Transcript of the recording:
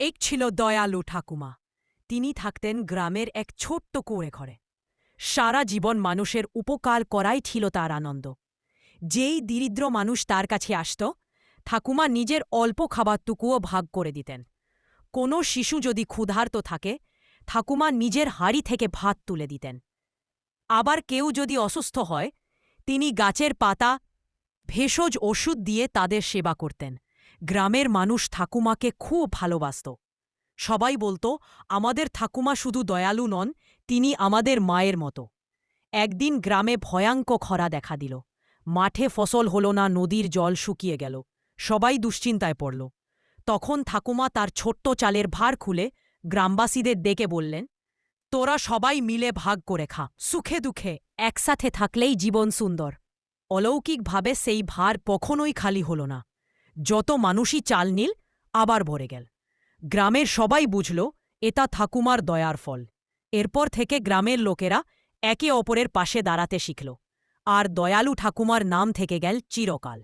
এক ছিল দয়ালু ঠাকুমা। তিনি থাকতেন গ্রামের এক ছোট্ট কুঁড়ে ঘরে সারা জীবন মানুষের উপকার করাই ছিল তার আনন্দ। যেই দরিদ্র মানুষ তার কাছে আসত, ঠাকুমা নিজের অল্প খাবারটুকুও ভাগ করে দিতেন। কোনো শিশু যদি ক্ষুধার্ত থাকে, ঠাকুমা নিজের হাড়ি থেকে ভাত তুলে দিতেন। আবার কেউ যদি অসুস্থ হয়, তিনি গাছের পাতা, ভেষজ ওষুধ দিয়ে তাদের সেবা করতেন। গ্রামের মানুষ ঠাকুমাকে খুব ভালোবাসত। সবাই বলতো, আমাদের ঠাকুমা শুধু দয়ালু নন, তিনি আমাদের মায়ের মতো। একদিন গ্রামে ভয়াঙ্ক খরা দেখা দিল। মাঠে ফসল হল না, নদীর জল শুকিয়ে গেল। সবাই দুশ্চিন্তায় পড়ল। তখন ঠাকুমা তার ছোট্ট চালের ভার খুলে গ্রামবাসীদের ডেকে বললেন, তোরা সবাই মিলে ভাগ করে খা। সুখে দুঃখে, একসাথে থাকলেই জীবন সুন্দর। অলৌকিকভাবে সেই ভার কখনোই খালি হল না। যত মানুষই চাল নীল, আবার ভরে গেল। গ্রামের সবাই বুঝল, এটা ঠাকুমার দয়ার ফল। এরপর থেকে গ্রামের লোকেরা একে অপরের পাশে দাঁড়াতে শিখল। আর দয়ালু ঠাকুমার নাম থেকে গেল চিরকাল।